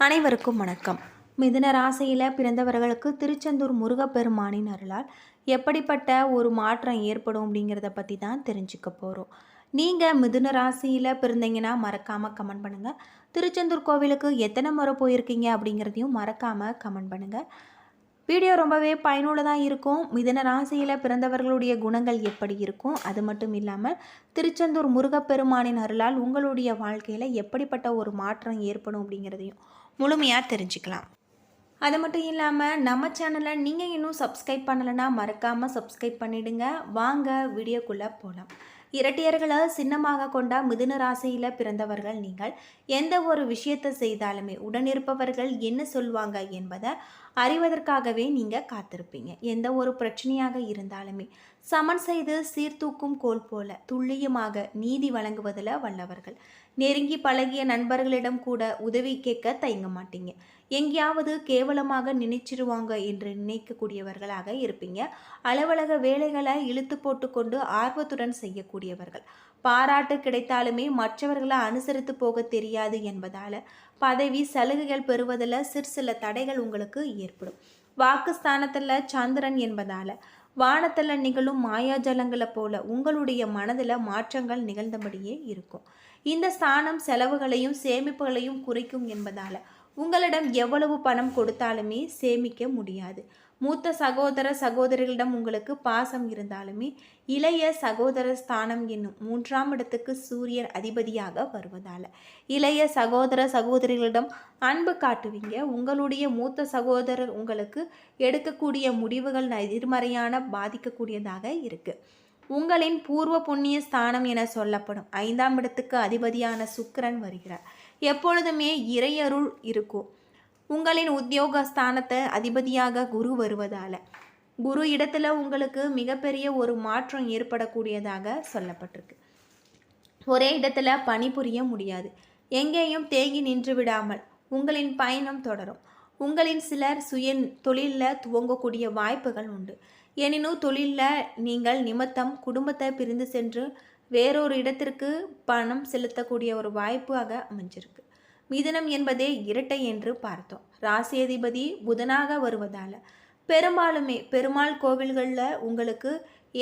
அனைவருக்கும் வணக்கம். மிதுன ராசியில் பிறந்தவர்களுக்கு திருச்செந்தூர் முருகப்பெருமானின் அருளால் எப்படிப்பட்ட ஒரு மாற்றம் ஏற்படும் அப்படிங்கிறத பற்றி தான் தெரிஞ்சுக்க போகிறோம் நீங்கள் மிதுன ராசியில் பிறந்தீங்கன்னா மறக்காமல் கமெண்ட் பண்ணுங்கள் திருச்செந்தூர் கோவிலுக்கு எத்தனை முறை போயிருக்கீங்க அப்படிங்கிறதையும் மறக்காமல் கமெண்ட் பண்ணுங்கள் வீடியோ ரொம்பவே பயனுள்ளதாக இருக்கும். மிதன ராசியில் பிறந்தவர்களுடைய குணங்கள் எப்படி இருக்கும்? அது மட்டும் இல்லாமல் திருச்செந்தூர் முருகப்பெருமானின் அருளால் உங்களுடைய வாழ்க்கையில் எப்படிப்பட்ட ஒரு மாற்றம் ஏற்படும் அப்படிங்கிறதையும் முழுமையாக தெரிஞ்சுக்கலாம். அது மட்டும் இல்லாமல் நம்ம சேனலை நீங்கள் இன்னும் சப்ஸ்கிரைப் பண்ணலைன்னா மறக்காமல் சப்ஸ்கிரைப் பண்ணிவிடுங்க வாங்க வீடியோக்குள்ளே போகலாம் இரட்டையர்களை சின்னமாக கொண்ட மிதுன ராசியில் பிறந்தவர்கள் நீங்கள் எந்த ஒரு விஷயத்தை செய்தாலுமே உடனிருப்பவர்கள் என்ன சொல்வாங்க என்பதை அறிவதற்காகவே நீங்கள் காத்திருப்பீங்க. எந்த ஒரு பிரச்சனையாக இருந்தாலுமே சமன் செய்து சீர்தூக்கும் கோல் போல துல்லியமாக நீதி வழங்குவதில் வல்லவர்கள். நெருங்கி பழகிய நண்பர்களிடம் கூட உதவி கேட்க தயங்க மாட்டீங்க. எங்கேயாவது கேவலமாக நினைச்சிருவாங்க என்று நினைக்கக்கூடியவர்களாக இருப்பீங்க. அலுவலக வேலைகளை இழுத்து போட்டுக்கொண்டு ஆர்வத்துடன் செய்யக்கூடியவர்கள். பாராட்டு கிடைத்தாலுமே மற்றவர்களை அனுசரித்து போக தெரியாது என்பதால் பதவி சலுகைகள் பெறுவதில் சிறு சில தடைகள் உங்களுக்கு ஏற்படும். வாக்குஸ்தானத்தில் சந்திரன் என்பதால் வானத்தில் நிகழும் மாயாஜலங்களை போல உங்களுடைய மனதில் மாற்றங்கள் நிகழ்ந்தபடியே இருக்கும். இந்த ஸ்தானம் செலவுகளையும் சேமிப்புகளையும் குறைக்கும் என்பதால் உங்களிடம் எவ்வளவு பணம் கொடுத்தாலுமே சேமிக்க முடியாது. மூத்த சகோதர சகோதரிகளிடம் உங்களுக்கு பாசம் இருந்தாலுமே இளைய சகோதர ஸ்தானம் என்னும் மூன்றாம் இடத்துக்கு சூரியன் அதிபதியாக வருவதால். இளைய சகோதர சகோதரிகளிடம் அன்பு காட்டுவீங்க. உங்களுடைய மூத்த சகோதரர் உங்களுக்கு எடுக்கக்கூடிய முடிவுகள் எதிர்மறையான பாதிக்கக்கூடியதாக இருக்குது உங்களின் பூர்வ புண்ணிய ஸ்தானம் என சொல்லப்படும் ஐந்தாம் இடத்துக்கு அதிபதியான சுக்கரன் வருகிறார். எப்பொழுதுமே இறையருள் இருக்கும். உங்களின் உத்தியோக ஸ்தானத்தை அதிபதியாக குரு வருவதால். குரு இடத்துல உங்களுக்கு மிகப்பெரிய ஒரு மாற்றம் ஏற்படக்கூடியதாக சொல்லப்பட்டிருக்கு. ஒரே இடத்துல பணிபுரிய முடியாது. எங்கேயும் தேங்கி நின்று விடாமல் உங்களின் பயணம் தொடரும். உங்களின் சிலர் சுய தொழிலில் துவங்கக்கூடிய வாய்ப்புகள் உண்டு. எனினும் தொழிலில் நீங்கள் நிமித்தம் குடும்பத்தை பிரிந்து சென்று வேறொரு இடத்திற்கு பணம் செலுத்தக்கூடிய ஒரு வாய்ப்பாக அமைஞ்சிருக்கு. மிதனம் என்பதே இரட்டை என்று பார்த்தோம். ராசியதிபதி புதனாக வருவதால் பெரும்பாலுமே பெருமாள் கோவில்களில் உங்களுக்கு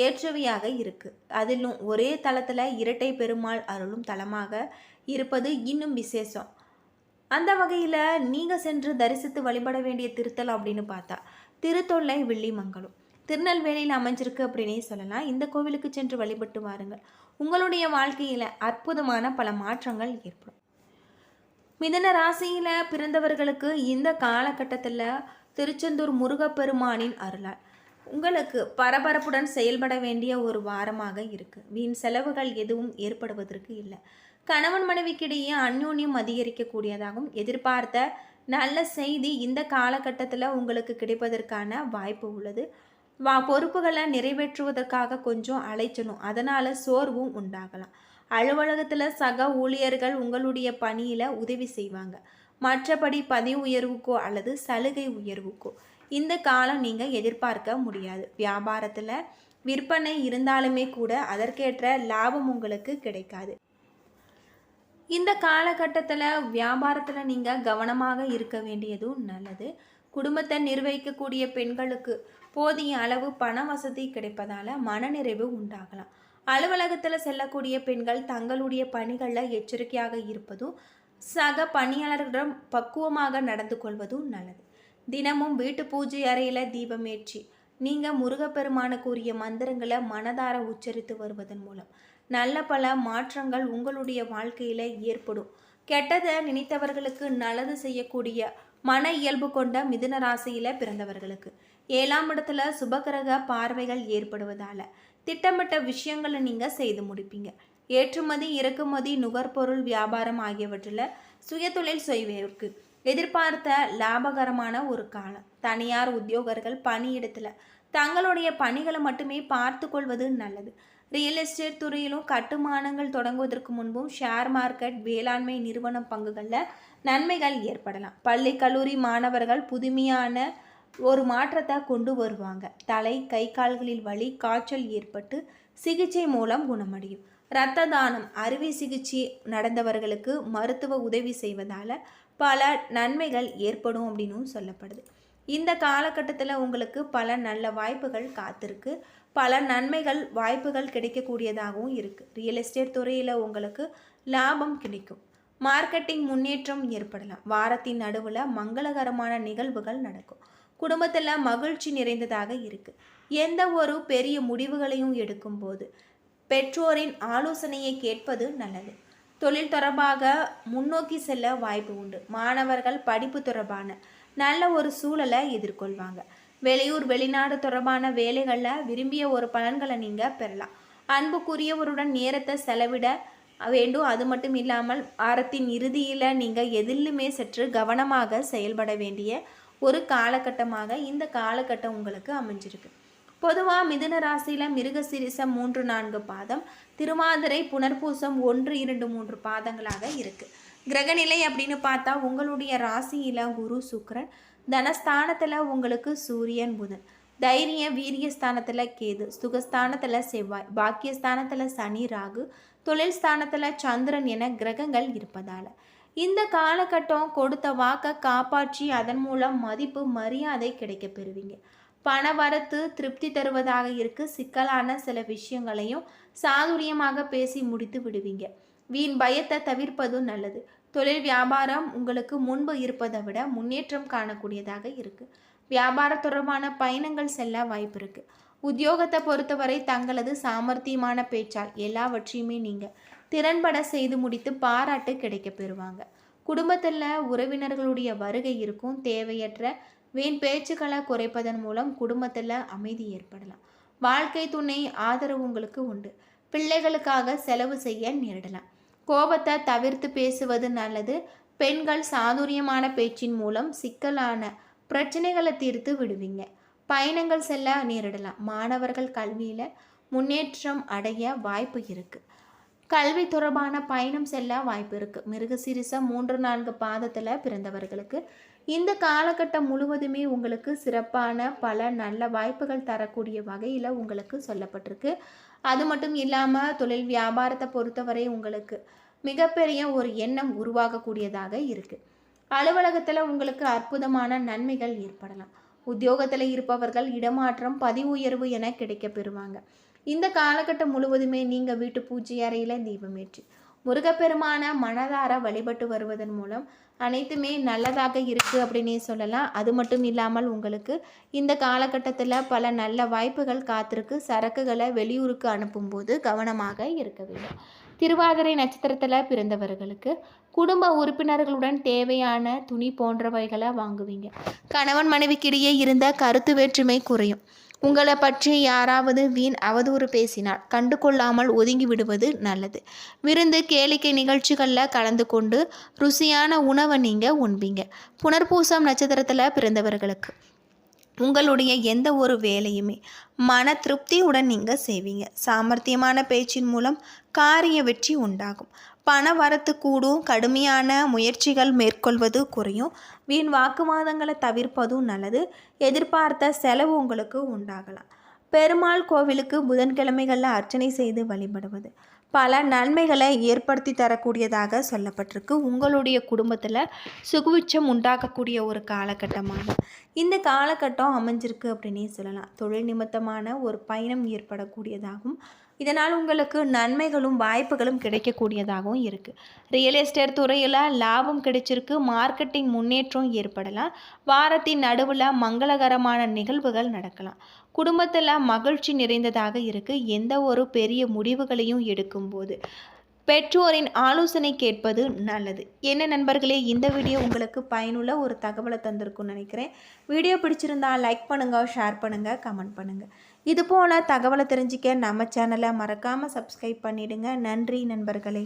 ஏற்றவையாக இருக்குது அதிலும் ஒரே தளத்தில் இரட்டை பெருமாள் அருளும் தலமாக இருப்பது இன்னும் விசேஷம். அந்த வகையில் நீங்கள் சென்று தரிசித்து வழிபட வேண்டிய திருத்தலம் அப்படின்னு பார்த்தா திருத்தொல்லை வெள்ளிமங்கலம் திருநெல்வேலியில் அமைஞ்சிருக்கு அப்படின்னே சொல்லலாம். இந்த கோவிலுக்கு சென்று வழிபட்டு வாருங்கள். உங்களுடைய வாழ்க்கையில் அற்புதமான பல மாற்றங்கள் ஏற்படும். மிதன ராசியில் பிறந்தவர்களுக்கு இந்த காலகட்டத்தில் திருச்செந்தூர் முருகப்பெருமானின் அருளால் உங்களுக்கு பரபரப்புடன் செயல்பட வேண்டிய ஒரு வாரமாக இருக்குது வீண் செலவுகள் எதுவும் ஏற்படுவதற்கு இல்லை. கணவன் மனைவிக்கிடையே அந்யோன்யம் அதிகரிக்கக்கூடியதாகவும் எதிர்பார்த்த நல்ல செய்தி இந்த காலகட்டத்தில் உங்களுக்கு கிடைப்பதற்கான வாய்ப்பு உள்ளது. வா பொறுப்புகளை நிறைவேற்றுவதற்காக கொஞ்சம் அலைச்சணும் அதனால் சோர்வும் உண்டாகலாம். அலுவலகத்தில் சக ஊழியர்கள் உங்களுடைய பணியில் உதவி செய்வாங்க. மற்றபடி பதவி உயர்வுக்கோ அல்லது சலுகை உயர்வுக்கோ. இந்த காலம் நீங்கள் எதிர்பார்க்க முடியாது. வியாபாரத்தில் விற்பனை இருந்தாலுமே கூட அதற்கேற்ற லாபம் உங்களுக்கு கிடைக்காது. இந்த காலகட்டத்தில் வியாபாரத்தில் நீங்கள் கவனமாக இருக்க வேண்டியதும் நல்லது. குடும்பத்தை நிர்வகிக்கக்கூடிய பெண்களுக்கு போதிய அளவு பண வசதி கிடைப்பதால் மனநிறைவு உண்டாகலாம். அலுவலகத்தில் செல்லக்கூடிய பெண்கள் தங்களுடைய பணிகளில் எச்சரிக்கையாக இருப்பதும் சக பணியாளர்களிடம் பக்குவமாக நடந்து கொள்வதும் நல்லது. தினமும் வீட்டு பூஜை அறையில் தீபமேற்றி நீங்கள் முருகப்பெருமானுக்குரிய மந்திரங்களை மனதார உச்சரித்து வருவதன் மூலம் நல்ல பல மாற்றங்கள் உங்களுடைய வாழ்க்கையில் ஏற்படும். கெட்டதை நினைத்தவர்களுக்கு நல்லது செய்யக்கூடிய மன இயல்பு கொண்ட மிதுன ராசியில் பிறந்தவர்களுக்கு ஏழாம் இடத்துல சுபகிரக பார்வைகள் ஏற்படுவதால் திட்டமிட்ட விஷயங்களை நீங்கள் செய்து முடிப்பீங்க. ஏற்றுமதி இறக்குமதி நுகர்பொருள் வியாபாரம் ஆகியவற்றில் சுயதொழில் செய்வதற்கு எதிர்பார்த்த லாபகரமான ஒரு காலம். தனியார் உத்தியோகர்கள் பணியிடத்தில் தங்களுடைய பணிகளை மட்டுமே பார்த்து கொள்வது நல்லது. ரியல் எஸ்டேட் துறையிலும் கட்டுமானங்கள் தொடங்குவதற்கு முன்பும் ஷேர் மார்க்கெட் வேளாண்மை நிறுவனம் பங்குகளில் நன்மைகள் ஏற்படலாம். பள்ளி கல்லூரி மாணவர்கள் புதுமையான ஒரு மாற்றத்தை கொண்டு வருவாங்க. தலை கை கால்களில் வலி காய்ச்சல் ஏற்பட்டு சிகிச்சை மூலம் குணமடையும். இரத்த தானம் அறுவை சிகிச்சை நடந்தவர்களுக்கு மருத்துவ உதவி செய்வதால் பல நன்மைகள் ஏற்படும் அப்படின்னும் சொல்லப்படுது. இந்த காலகட்டத்தில் உங்களுக்கு பல நல்ல வாய்ப்புகள் காத்திருக்கு. பல நன்மைகள் வாய்ப்புகள் கிடைக்கக்கூடியதாகவும் இருக்குது ரியல் எஸ்டேட் துறையில் உங்களுக்கு லாபம் கிடைக்கும். மார்க்கெட்டிங் முன்னேற்றம் ஏற்படலாம். வாரத்தின் நடுவில் மங்களகரமான நிகழ்வுகள் நடக்கும். குடும்பத்தில் மகிழ்ச்சி நிறைந்ததாக இருக்குது எந்த ஒரு பெரிய முடிவுகளையும் எடுக்கும்போது பெற்றோரின் ஆலோசனையை கேட்பது நல்லது. தொழில் தொடர்பாக முன்னோக்கி செல்ல வாய்ப்பு உண்டு. மாணவர்கள் படிப்பு தொடர்பான நல்ல ஒரு சூழலை எதிர்கொள்வாங்க. வெளியூர் வெளிநாடு தொடர்பான வேலைகளில் விரும்பிய ஒரு பலன்களை நீங்கள் பெறலாம். அன்புக்குரியவருடன் நேரத்தை செலவிட வேண்டும். அது மட்டும் இல்லாமல் வாரத்தின் இறுதியில் நீங்கள் எதிலுமே சற்று கவனமாக செயல்பட வேண்டிய ஒரு காலகட்டமாக இந்த காலகட்டம் உங்களுக்கு அமைஞ்சிருக்கு. பொதுவாக மிதுன ராசியில் மிருகசிரிசம் மூன்று நான்கு பாதம் திருமாதிரை புனர்பூசம் ஒன்று இரண்டு மூன்று பாதங்களாக இருக்குது கிரகநிலை அப்படின்னு பார்த்தா உங்களுடைய ராசியில் குரு சுக்கரன் தனஸ்தானத்தில் உங்களுக்கு சூரியன் புதன். தைரிய வீரியஸ்தானத்தில் கேது சுகஸ்தானத்தில் செவ்வாய் பாக்கியஸ்தானத்தில் சனி ராகு தொழில் ஸ்தானத்தில் சந்திரன் என கிரகங்கள் இருப்பதால். இந்த காலகட்டம் கொடுத்த வாக்கை காப்பாற்றி அதன் மூலம் மதிப்பு மரியாதை கிடைக்க பெறுவீங்க. பண வரத்து திருப்தி தருவதாக இருக்கு. சிக்கலான சில விஷயங்களையும் சாதுரியமாக பேசி முடித்து விடுவீங்க. வீண் பயத்தை தவிர்ப்பதும் நல்லது. தொழில் வியாபாரம் உங்களுக்கு முன்பு இருப்பதை விட முன்னேற்றம் காணக்கூடியதாக இருக்கு. வியாபார தொடர்பான பயணங்கள் செல்ல வாய்ப்பு இருக்கு. உத்தியோகத்தை பொறுத்தவரை தங்களது சாமர்த்தியமான பேச்சால் எல்லாவற்றையுமே நீங்கள் திறன்பட செய்து முடித்து பாராட்டு கிடைக்க பெறுவாங்க. குடும்பத்தில் உறவினர்களுடைய வருகை இருக்கும். தேவையற்ற வீண் பேச்சுக்களை குறைப்பதன் மூலம் குடும்பத்தில் அமைதி ஏற்படலாம். வாழ்க்கை துணை ஆதரவு உங்களுக்கு உண்டு. பிள்ளைகளுக்காக செலவு செய்ய நேரிடலாம். கோபத்தை தவிர்த்து பேசுவது நல்லது. பெண்கள் சாதுரியமான பேச்சின் மூலம் சிக்கலான பிரச்சனைகளை தீர்த்து விடுவீங்க. பயணங்கள் செல்ல நேரிடலாம். மாணவர்கள் கல்வியில் முன்னேற்றம் அடைய வாய்ப்பு இருக்குது கல்வி தொடர்பான பயணம் செல்ல வாய்ப்பு இருக்குது மிருகசிரிசம் மூன்று நான்கு பாதத்தில் பிறந்தவர்களுக்கு. இந்த காலகட்டம் முழுவதுமே உங்களுக்கு சிறப்பான பல நல்ல வாய்ப்புகள் தரக்கூடிய வகையில் உங்களுக்கு சொல்லப்பட்டிருக்கு. அது மட்டும் இல்லாமல் தொழில் வியாபாரத்தை பொறுத்தவரை உங்களுக்கு மிகப்பெரிய ஒரு எண்ணம் உருவாகக்கூடியதாக இருக்குது அலுவலகத்தில் உங்களுக்கு அற்புதமான நன்மைகள் ஏற்படலாம். உத்தியோகத்தில் இருப்பவர்கள் இடமாற்றம் பதிவு உயர்வு என கிடைக்க பெறுவாங்க இந்த காலகட்டம் முழுவதுமே நீங்கள் வீட்டு பூஜை அறையில் தீபமேற்றி முருகப்பெருமான மனதார வழிபட்டு வருவதன் மூலம் அனைத்துமே நல்லதாக இருக்குது அப்படின்னே சொல்லலாம். அது மட்டும் இல்லாமல் உங்களுக்கு இந்த காலகட்டத்தில் பல நல்ல வாய்ப்புகள் காத்திருக்கு. சரக்குகளை வெளியூருக்கு அனுப்பும்போது கவனமாக இருக்க வேண்டும். திருவாதிரை நட்சத்திரத்தில் பிறந்தவர்களுக்கு குடும்ப உறுப்பினர்களுடன் தேவையான துணி போன்றவைகளை வாங்குவீங்க. கணவன் மனைவிக்கிடையே இருந்த கருத்து வேற்றுமை குறையும். உங்களை பற்றி யாராவது வீண் அவதூறு பேசினால் கண்டு கொள்ளாமல் ஒதுங்கி விடுவது நல்லது. விருந்து கேளிக்கை நிகழ்ச்சிகளில் கலந்து கொண்டு ருசியான உணவை நீங்கள் உண்பீங்க. புனர்பூசம் நட்சத்திரத்தில் பிறந்தவர்களுக்கு. உங்களுடைய எந்த ஒரு வேலையுமே மன திருப்தியுடன் நீங்கள் செய்வீங்க. சாமர்த்தியமான பேச்சின் மூலம் காரிய வெற்றி உண்டாகும். பண வரத்து கூடும். கடுமையான முயற்சிகள் மேற்கொள்வது குறையும். வீண் வாக்குவாதங்களை தவிர்ப்பதும் நல்லது. எதிர்பார்த்த செலவு உங்களுக்கு உண்டாகலாம். பெருமாள் கோவிலுக்கு புதன்கிழமைகளில் அர்ச்சனை செய்து வழிபடுவது. பல நன்மைகளை ஏற்படுத்தி தரக்கூடியதாக சொல்லப்பட்டிருக்கு. உங்களுடைய குடும்பத்தில் சுகுவிச்சம் உண்டாக்கக்கூடிய ஒரு காலகட்டமாக இந்த காலகட்டம் அமைஞ்சிருக்கு அப்படின்னே சொல்லலாம். தொழில் நிமித்தமான ஒரு பயணம் ஏற்படக்கூடியதாகவும் இதனால் உங்களுக்கு நன்மைகளும் வாய்ப்புகளும் கிடைக்கக்கூடியதாகவும் இருக்குது ரியல் எஸ்டேட் துறையில் லாபம் கிடைச்சிருக்கு மார்க்கெட்டிங் முன்னேற்றம் ஏற்படலாம். வாரத்தின் நடுவில் மங்களகரமான நிகழ்வுகள் நடக்கலாம். குடும்பத்தில் மகிழ்ச்சி நிறைந்ததாக இருக்குது எந்த ஒரு பெரிய முடிவுகளையும் எடுக்கும்போது பெற்றோரின் ஆலோசனை கேட்பது நல்லது. என்ன நண்பர்களே இந்த வீடியோ உங்களுக்கு பயனுள்ள ஒரு தகவலை தந்திருக்கும்னு நினைக்கிறேன். வீடியோ பிடிச்சிருந்தா லைக் பண்ணுங்கள் ஷேர் பண்ணுங்கள் கமெண்ட் பண்ணுங்கள் இது போல் தகவலை தெரிஞ்சிக்க நம்ம சேனலை மறக்காமல் சப்ஸ்கிரைப் பண்ணிவிடுங்க நன்றி நண்பர்களே.